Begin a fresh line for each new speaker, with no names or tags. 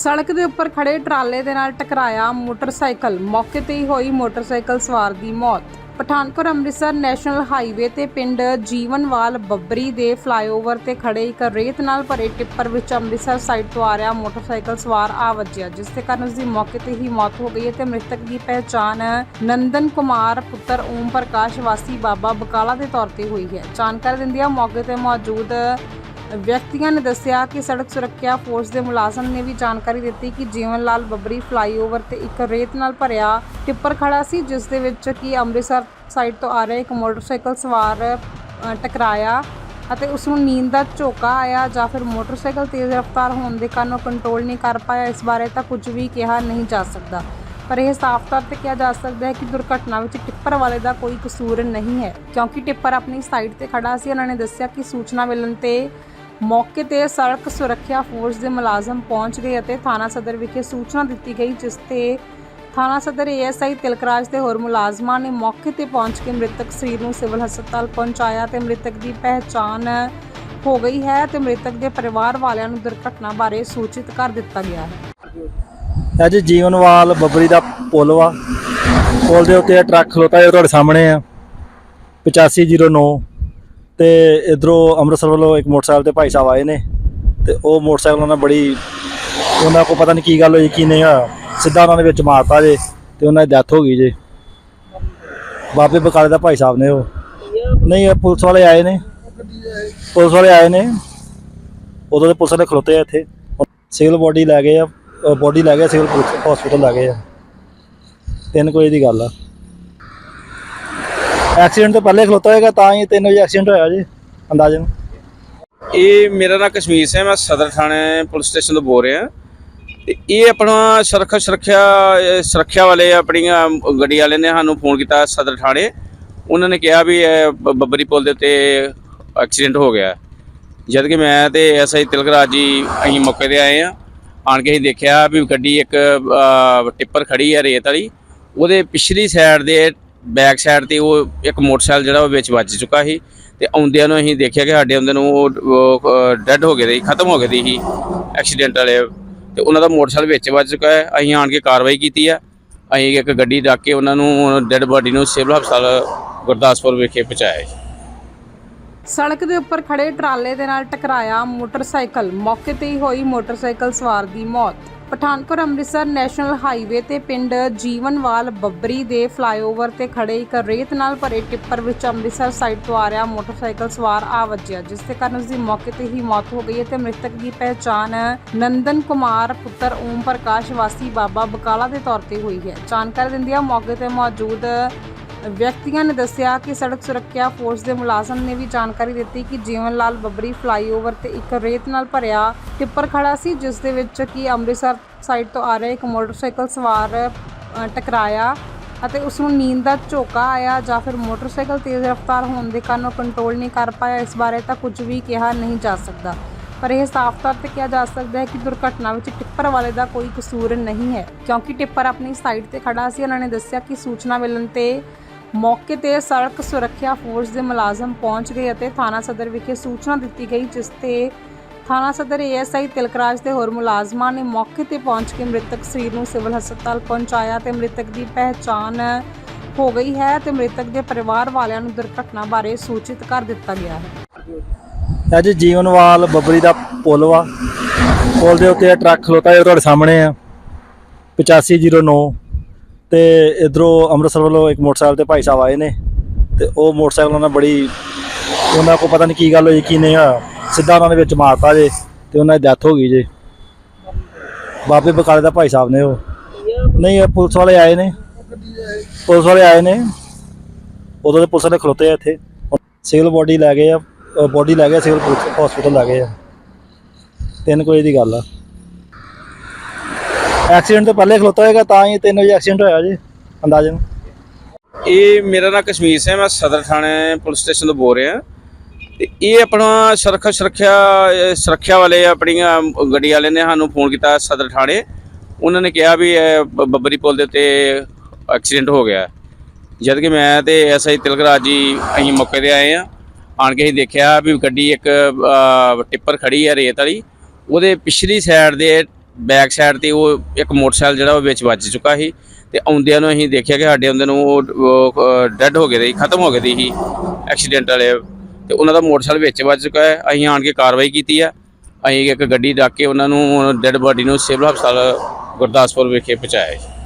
ਸੜਕ ਦੇ ਉੱਪਰ ਖੜੇ ਟਰਾਲੇ ਦੇ ਨਾਲ ਟਕਰਾਇਆ ਮੋਟਰਸਾਈਕਲ। ਮੌਕੇ ਤੇ ਹੀ ਹੋਈ ਮੋਟਰਸਾਈਕਲ ਸਵਾਰ ਦੀ ਮੌਤ। ਪਠਾਨਕੋਟ ਅੰਮ੍ਰਿਤਸਰ ਨੈਸ਼ਨਲ ਹਾਈਵੇ ਤੇ ਪਿੰਡ ਜੀਵਨਵਾਲ ਬੱਬਰੀ ਦੇ ਫਲਾਈਓਵਰ ਤੇ ਖੜੇ ਇੱਕ ਰੇਤ ਨਾਲ ਭਰੇ ਟਿੱਪਰ ਵਿੱਚ ਅੰਮ੍ਰਿਤਸਰ ਸਾਈਡ ਤੋਂ ਆ ਰਿਹਾ ਮੋਟਰਸਾਈਕਲ ਸਵਾਰ ਆ ਵੱਜਿਆ, ਜਿਸ ਦੇ ਕਾਰਨ ਉਸ ਦੀ ਮੌਕੇ ਤੇ ਹੀ ਮੌਤ ਹੋ ਗਈ ਹੈ ਤੇ ਮ੍ਰਿਤਕ ਦੀ ਪਹਿਚਾਣ ਨੰਦਨ ਕੁਮਾਰ, ਪੁੱਤਰ ਓਮ ਪ੍ਰਕਾਸ਼ ਵਾਸੀ ਬਾਬਾ ਬਕਾਲਾ ਦੇ ਤੌਰ ਤੇ ਹੋਈ ਹੈ। ਜਾਣਕਾਰੀ ਦਿੰਦਿਆਂ ਮੌਕੇ ਤੇ ਮੌਜੂਦ ਵਿਅਕਤੀਆਂ ਨੇ ਦੱਸਿਆ ਕਿ ਸੜਕ ਸੁਰੱਖਿਆ ਫੋਰਸ ਦੇ ਮੁਲਾਜ਼ਮ ਨੇ ਵੀ ਜਾਣਕਾਰੀ ਦਿੱਤੀ ਕਿ ਜੀਵਨ ਲਾਲ ਬੱਬਰੀ ਫਲਾਈਓਵਰ ਤੇ ਇੱਕ ਰੇਤ ਨਾਲ ਭਰਿਆ ਟਿੱਪਰ ਖੜਾ ਸੀ, ਜਿਸ ਦੇ ਵਿੱਚ ਕਿ ਅੰਮ੍ਰਿਤਸਰ ਸਾਈਡ ਤੋਂ ਆ ਰਿਹਾ ਇੱਕ ਮੋਟਰਸਾਈਕਲ ਸਵਾਰ ਟਕਰਾਇਆ ਅਤੇ ਉਸ ਨੂੰ ਨੀਂਦ ਦਾ ਝੋਕਾ ਆਇਆ ਜਾਂ ਫਿਰ ਮੋਟਰਸਾਈਕਲ ਤੇਜ਼ ਰਫ਼ਤਾਰ ਹੋਣ ਦੇ ਕਾਰਨ ਉਹ ਕੰਟਰੋਲ ਨਹੀਂ ਕਰ ਪਾਇਆ। ਇਸ ਬਾਰੇ ਤਾਂ ਕੁਝ ਵੀ ਕਿਹਾ ਨਹੀਂ ਜਾ ਸਕਦਾ। ਪਰ ਇਹ ਸਾਫ਼ ਤੌਰ ਤੇ ਕਿਹਾ ਜਾ ਸਕਦਾ ਹੈ ਕਿ ਦੁਰਘਟਨਾ ਵਿੱਚ ਟਿੱਪਰ ਵਾਲੇ ਦਾ ਕੋਈ ਕਸੂਰ ਨਹੀਂ ਹੈ, ਕਿਉਂਕਿ ਟਿੱਪਰ ਆਪਣੀ ਸਾਈਡ ਤੇ ਖੜਾ ਸੀ। ਉਹਨਾਂ ਨੇ ਦੱਸਿਆ ਕਿ ਸੂਚਨਾ ਮਿਲਣ ਤੇ ਮੌਕੇ ਤੇ ਸੜਕ ਸੁਰੱਖਿਆ ਫੋਰਸ ਦੇ ਮੁਲਾਜ਼ਮ ਪਹੁੰਚ ਗਏ ਅਤੇ ਥਾਣਾ ਸਦਰ ਵਿਖੇ ਸੂਚਨਾ ਦਿੱਤੀ ਗਈ, ਜਿਸ ਤੇ ਥਾਣਾ ਸਦਰ ਏਐਸਆਈ ਤਿਲਕਰਾਜ ਤੇ ਹੋਰ ਮੁਲਾਜ਼ਮਾਂ ਨੇ ਮੌਕੇ ਤੇ ਪਹੁੰਚ ਕੇ ਮ੍ਰਿਤਕ ਸਰੀਰ ਨੂੰ ਸਿਵਲ ਹਸਪਤਾਲ ਪਹੁੰਚਾਇਆ ਤੇ ਮ੍ਰਿਤਕ ਦੀ ਪਹਿਚਾਣ ਹੋ ਗਈ ਹੈ ਤੇ ਮ੍ਰਿਤਕ ਦੇ ਪਰਿਵਾਰ ਵਾਲਿਆਂ ਨੂੰ ਦੁਰਘਟਨਾ ਬਾਰੇ ਸੂਚਿਤ ਕਰ ਦਿੱਤਾ ਗਿਆ ਹੈ।
ਅੱਜ ਜੀਵਨਵਾਲ ਬੱਬਰੀ ਦਾ ਪੁਲ ਵਾ। ਪੁਲ ਦੇ ਉੱਤੇ ਇਹ ਟਰੱਕ ਖਲੋਤਾ ਹੈ ਤੁਹਾਡੇ ਸਾਹਮਣੇ ਆ। 8509 ਤੇ ਇਧਰੋਂ ਅੰਮ੍ਰਿਤਸਰ ਵੱਲੋਂ ਇੱਕ ਮੋਟਰਸਾਈਕਲ ਤੇ ਭਾਈ ਸਾਹਿਬ ਆਏ ਨੇ ਤੇ ਉਹ ਮੋਟਰਸਾਈਕਲ ਉਹਨਾਂ ਬੜੀ, ਉਹਨਾਂ ਕੋ ਪਤਾ ਨਹੀਂ ਕੀ ਗੱਲ ਹੋਈ, ਕੀ ਨਹੀਂ ਹੋਇਆ। ਸਿੱਧਾ ਉਹਨਾਂ ਨੇ ਵਿੱਚ ਮਾਰਤਾ ਜੇ ਤੇ ਉਹਨਾਂ ਦੀ ਡੈਥ ਹੋ ਗਈ ਜੇ। ਬਾਬੇ ਬਕਾਲੇ ਦਾ ਭਾਈ ਸਾਹਿਬ ਨੇ ਉਹ। ਨਹੀਂ, ਇਹ ਪੁਲਿਸ ਵਾਲੇ ਆਏ ਨੇ। ਪੁਲਿਸ ਵਾਲੇ ਆਏ ਨੇ। ਉਦੋਂ ਦੇ ਪੁਲਿਸ ਵਾਲੇ ਖਲੋਤੇ ਆ ਇੱਥੇ। ਸਿਵਲ ਬੋਡੀ ਲੈ ਗਏ ਆ ਬੋਡੀ ਲੈ ਗਏ ਸਿਵਲ ਹਸਪੀਟਲ ਲੈ ਗਏ ਆ। ਤਿੰਨ ਕੋਈ ਦੀ ਗੱਲ ਆ। ਐਕਸੀਡੈਂਟ ਤੋਂ ਪਹਿਲੇ ਖਲੋਤਾ ਹੋਏਗਾ ਤਾਂ ਹੀ 3 ਵਜੇ ਐਕਸੀਡੈਂਟ ਹੋਇਆ ਜੀ ਅੰਦਾਜ਼ਨ
ਇਹ ਮੇਰਾ ਨਾਮ ਕਸ਼ਮੀਰ ਸਿੰਘ ਮੈਂ ਸਦਰ ਥਾਣੇ ਪੁਲਿਸ ਸਟੇਸ਼ਨ ਤੋਂ ਬੋਲ ਰਿਹਾ। ਤੇ ਇਹ ਆਪਣਾ ਸੁਰੱਖਿਆ ਸੁਰੱਖਿਆ ਸੁਰੱਖਿਆ ਵਾਲੇ ਆਪਣੀਆਂ ਗੱਡੀ ਵਾਲੇ ਨੇ ਸਾਨੂੰ ਫੋਨ ਕੀਤਾ ਸਦਰ ਥਾਣੇ। ਉਹਨਾਂ ਨੇ ਕਿਹਾ ਵੀ ਇਹ ਬ- ਬੱਬਰੀ ਪੁਲ ਦੇ ਉੱਤੇ ਐਕਸੀਡੈਂਟ ਹੋ ਗਿਆ। ਜਦ ਕਿ ਮੈਂ ਤੇ ਐਸਆਈ ਤਿਲਕਰਾਜ ਜੀ ਅਸੀਂ ਮੌਕੇ ਤੇ ਆਏ ਆ ਆਣ ਕੇ ਅਸੀਂ ਦੇਖਿਆ ਵੀ ਗੱਡੀ ਇੱਕ ਅ, ਟਿੱਪਰ ਖੜੀ ਹੈ ਰੇਤ ਵਾਲੀ। ਉਹਦੇ ਪਿਛਲੀ ਸਾਈਡ ਦੇ ਬੈਕ ਸਾਈਡ ਤੇ ਉਹ ਇੱਕ ਮੋਟਰਸਾਈਕਲ ਜਿਹੜਾ ਉਹ ਵਿੱਚ ਵੱਜ ਚੁੱਕਾ ਸੀ ਤੇ ਆਉਂਦਿਆਂ ਨੂੰ ਅਸੀਂ ਦੇਖਿਆ ਕਿ ਸਾਡੇ ਆਉਂਦੇ ਨੂੰ ਉਹ ਡੈੱਡ ਹੋ ਗਏ ਸੀ, ਖਤਮ ਹੋ ਗਏ ਸੀ ਐਕਸੀਡੈਂਟ ਵਾਲੇ। ਤੇ ਉਹਨਾਂ ਦਾ ਮੋਟਰਸਾਈਕਲ ਵਿੱਚ ਵੱਜ ਚੁੱਕਾ ਹੈ। ਅਸੀਂ ਆਣ ਕੇ ਕਾਰਵਾਈ ਕੀਤੀ ਆ। ਅਸੀਂ ਇੱਕ ਗੱਡੀ ਰੱਖ ਕੇ ਉਹਨਾਂ ਨੂੰ ਡੈੱਡ ਬਾਡੀ ਨੂੰ ਸਿਵਲ ਹਸਪਤਾਲ ਗੁਰਦਾਸਪੁਰ ਵਿਖੇ ਪਹੁੰਚਾਇਆ ਜੀ।
ਸੜਕ ਦੇ ਉੱਪਰ ਖੜੇ ਟਰਾਲੇ ਦੇ ਨਾਲ ਟਕਰਾਇਆ ਮੋਟਰਸਾਈਕਲ। ਮੌਕੇ ਤੇ ਹੀ ਹੋਈ ਮੋਟਰਸਾਈਕਲ ਸਵਾਰ ਦੀ ਮੌਤ। ਪਠਾਨਕੋਟ ਅੰਮ੍ਰਿਤਸਰ ਨੈਸ਼ਨਲ ਹਾਈਵੇ ਤੇ ਪਿੰਡ ਜੀਵਨਵਾਲ ਬੱਬਰੀ ਦੇ ਫਲਾਈਓਵਰ ਤੇ ਖੜੇ ਇੱਕ ਰੇਤ ਨਾਲ ਭਰੇ ਟਿੱਪਰ ਵਿੱਚ ਅੰਮ੍ਰਿਤਸਰ ਸਾਈਡ ਤੋਂ ਆ ਰਿਹਾ ਮੋਟਰਸਾਈਕਲ ਸਵਾਰ ਆ ਵੱਜਿਆ ਜਿਸ ਦੇ ਕਾਰਨ ਉਸ ਦੀ ਮੌਕੇ ਤੇ ਹੀ ਮੌਤ ਹੋ ਗਈ ਹੈ ਤੇ ਮ੍ਰਿਤਕ ਦੀ ਪਹਿਚਾਣ ਨੰਦਨ ਕੁਮਾਰ, ਪੁੱਤਰ ਓਮ ਪ੍ਰਕਾਸ਼ ਵਾਸੀ ਬਾਬਾ ਬਕਾਲਾ ਦੇ ਤੌਰ ਤੇ ਹੋਈ ਹੈ। ਜਾਣਕਾਰੀ ਦਿੰਦਿਆਂ ਮੌਕੇ ਤੇ ਮੌਜੂਦ ਵਿਅਕਤੀਆਂ ਨੇ ਦੱਸਿਆ ਕਿ ਸੜਕ ਸੁਰੱਖਿਆ ਫੋਰਸ ਦੇ ਮੁਲਾਜ਼ਮ ਨੇ ਵੀ ਜਾਣਕਾਰੀ ਦਿੱਤੀ ਕਿ ਜੀਵਨ ਲਾਲ ਬੱਬਰੀ ਫਲਾਈਓਵਰ ਤੇ ਇੱਕ ਰੇਤ ਨਾਲ ਭਰਿਆ ਟਿੱਪਰ ਖੜਾ ਸੀ, ਜਿਸ ਦੇ ਵਿੱਚ ਕਿ ਅੰਮ੍ਰਿਤਸਰ ਸਾਈਡ ਤੋਂ ਆ ਰਿਹਾ ਇੱਕ ਮੋਟਰਸਾਈਕਲ ਸਵਾਰ ਟਕਰਾਇਆ ਅਤੇ ਉਸ ਨੂੰ ਨੀਂਦ ਦਾ ਝੋਕਾ ਆਇਆ ਜਾਂ ਫਿਰ ਮੋਟਰਸਾਈਕਲ ਤੇਜ਼ ਰਫ਼ਤਾਰ ਹੋਣ ਦੇ ਕਾਰਨ ਉਹ ਕੰਟਰੋਲ ਨਹੀਂ ਕਰ ਪਾਇਆ। ਇਸ ਬਾਰੇ ਤਾਂ ਕੁਝ ਵੀ ਕਿਹਾ ਨਹੀਂ ਜਾ ਸਕਦਾ, ਪਰ ਇਹ ਸਾਫ਼ ਤੌਰ ਤੇ ਕਿਹਾ ਜਾ ਸਕਦਾ ਹੈ ਕਿ ਦੁਰਘਟਨਾ ਵਿੱਚ ਟਿੱਪਰ ਵਾਲੇ ਦਾ ਕੋਈ ਕਸੂਰ ਨਹੀਂ ਹੈ, ਕਿਉਂਕਿ ਟਿੱਪਰ ਆਪਣੀ ਸਾਈਡ ਤੇ ਖੜਾ ਸੀ। ਉਹਨਾਂ ਨੇ ਦੱਸਿਆ ਕਿ ਸੂਚਨਾ ਮਿਲਣ ਤੇ ਮੌਕੇ ਤੇ ਸੜਕ ਸੁਰੱਖਿਆ ਫੋਰਸ ਦੇ ਮੁਲਾਜ਼ਮ ਪਹੁੰਚ ਗਏ ਅਤੇ ਥਾਣਾ ਸਦਰ ਵਿਖੇ ਸੂਚਨਾ ਦਿੱਤੀ ਗਈ, ਜਿਸ ਤੇ ਥਾਣਾ ਸਦਰ ਏਐਸਆਈ ਤਿਲਕਰਾਜ ਤੇ ਹੋਰ ਮੁਲਾਜ਼ਮਾਂ ਨੇ ਮੌਕੇ ਤੇ ਪਹੁੰਚ ਕੇ ਮ੍ਰਿਤਕ ਸਰੀਰ ਨੂੰ ਸਿਵਲ ਹਸਪਤਾਲ ਪਹੁੰਚਾਇਆ ਤੇ ਮ੍ਰਿਤਕ ਦੀ ਪਹਿਚਾਣ ਹੋ ਗਈ ਹੈ ਤੇ ਮ੍ਰਿਤਕ ਦੇ ਪਰਿਵਾਰ ਵਾਲਿਆਂ ਨੂੰ ਦੁਰਘਟਨਾ ਬਾਰੇ ਸੂਚਿਤ ਕਰ ਦਿੱਤਾ ਗਿਆ ਹੈ।
ਅੱਜ ਜੀਵਨਵਾਲ ਬੱਬਰੀ ਦਾ ਪੁਲ ਵਾ। ਪੁਲ ਦੇ ਉੱਤੇ ਟਰੱਕ ਖਲੋਤਾ ਹੈ ਤੁਹਾਡੇ ਸਾਹਮਣੇ ਆ। 8509 ਤੇ ਇਧਰੋਂ ਅੰਮ੍ਰਿਤਸਰ ਵੱਲੋਂ ਇੱਕ ਮੋਟਰਸਾਈਕਲ ਤੇ ਭਾਈ ਸਾਹਿਬ ਆਏ ਨੇ ਤੇ ਉਹ ਮੋਟਰਸਾਈਕਲ ਉਹਨਾਂ ਬੜੀ, ਉਹਨਾਂ ਕੋ ਪਤਾ ਨਹੀਂ ਕੀ ਗੱਲ ਹੋਈ, ਕੀ ਨਹੀਂ ਹੋਇਆ। ਸਿੱਧਾ ਉਹਨਾਂ ਦੇ ਵਿੱਚ ਮਾਰਤਾ ਜੇ ਤੇ ਉਹਨਾਂ ਦੀ ਡੈਥ ਹੋ ਗਈ ਜੇ। ਬਾਬੇ ਬਕਾਲੇ ਦਾ ਭਾਈ ਸਾਹਿਬ ਨੇ ਉਹ। ਨਹੀਂ, ਇਹ ਪੁਲਿਸ ਵਾਲੇ ਆਏ ਨੇ। ਪੁਲਿਸ ਵਾਲੇ ਆਏ ਨੇ। ਉਦੋਂ ਦੇ ਪੁਲਿਸ ਵਾਲੇ ਖਲੋਤੇ ਆ ਇੱਥੇ। ਸਿਵਲ ਬੋਡੀ ਲੈ ਗਏ ਆ ਬੋਡੀ ਲੈ ਗਏ ਸਿਵਲ ਹਸਪੀਟਲ ਲੈ ਗਏ ਆ। ਤਿੰਨ ਵਜੇ ਦੀ ਗੱਲ ਆ। ਐਕਸੀਡੈਂਟ ਤੋਂ ਪਹਿਲੇ ਖਲੋਤਾ ਹੋਏਗਾ, ਤਾਂ ਹੀ 3 ਵਜੇ ਐਕਸੀਡੈਂਟ ਹੋਇਆ ਜੀ ਅੰਦਾਜ਼ਨ
ਇਹ ਮੇਰਾ ਨਾਮ ਕਸ਼ਮੀਰ ਸਿੰਘ ਮੈਂ ਸਦਰ ਥਾਣੇ ਪੁਲਿਸ ਸਟੇਸ਼ਨ ਤੋਂ ਬੋਲ ਰਿਹਾ। ਤੇ ਇਹ ਆਪਣਾ ਸੁਰੱਖਿਆ ਸੁਰੱਖਿਆ ਸੁਰੱਖਿਆ ਵਾਲੇ ਆਪਣੀਆਂ ਗੱਡੀ ਵਾਲੇ ਨੇ ਸਾਨੂੰ ਫੋਨ ਕੀਤਾ ਸਦਰ ਥਾਣੇ। ਉਹਨਾਂ ਨੇ ਕਿਹਾ ਵੀ ਇਹ ਬ- ਬੱਬਰੀ ਪੁਲ ਦੇ ਉੱਤੇ ਐਕਸੀਡੈਂਟ ਹੋ ਗਿਆ। ਜਦ ਕਿ ਮੈਂ ਤੇ ਐਸਆਈ ਤਿਲਕਰਾਜ ਜੀ ਅਸੀਂ ਮੌਕੇ ਤੇ ਆਏ ਆ ਆਣ ਕੇ ਅਸੀਂ ਦੇਖਿਆ ਵੀ ਗੱਡੀ ਇੱਕ ਟਿੱਪਰ ਖੜੀ ਹੈ ਰੇਤ ਵਾਲੀ। ਉਹਦੇ ਪਿਛਲੀ ਸਾਈਡ ਦੇ ਬੈਕ ਸਾਈਡ ਤੇ ਉਹ ਇੱਕ ਮੋਟਰਸਾਈਕਲ ਜਿਹੜਾ ਉਹ ਵਿੱਚ ਵੱਜ ਚੁੱਕਾ ਸੀ ਤੇ ਆਉਂਦਿਆਂ ਨੂੰ ਅਸੀਂ ਦੇਖਿਆ ਕਿ ਸਾਡੇ ਆਉਂਦੇ ਨੂੰ ਉਹ ਡੈੱਡ ਹੋ ਗਏ ਸੀ, ਖਤਮ ਹੋ ਗਏ ਦੀ ਸੀ ਐਕਸੀਡੈਂਟ ਵਾਲੇ। ਤੇ ਉਹਨਾਂ ਦਾ ਮੋਟਰਸਾਈਕਲ ਵਿੱਚ ਵੱਜ ਚੁੱਕਾ ਹੈ। ਅਸੀਂ ਆਣ ਕੇ ਕਾਰਵਾਈ ਕੀਤੀ ਆ। ਅਸੀਂ ਇੱਕ ਗੱਡੀ ਡੱਕ ਕੇ ਉਹਨਾਂ ਨੂੰ ਡੈੱਡ ਬਾਡੀ ਨੂੰ ਸਿਵਲ ਹਸਪਤਾਲ ਗੁਰਦਾਸਪੁਰ ਵਿਖੇ ਪਹੁੰਚਾਇਆ ਜੀ।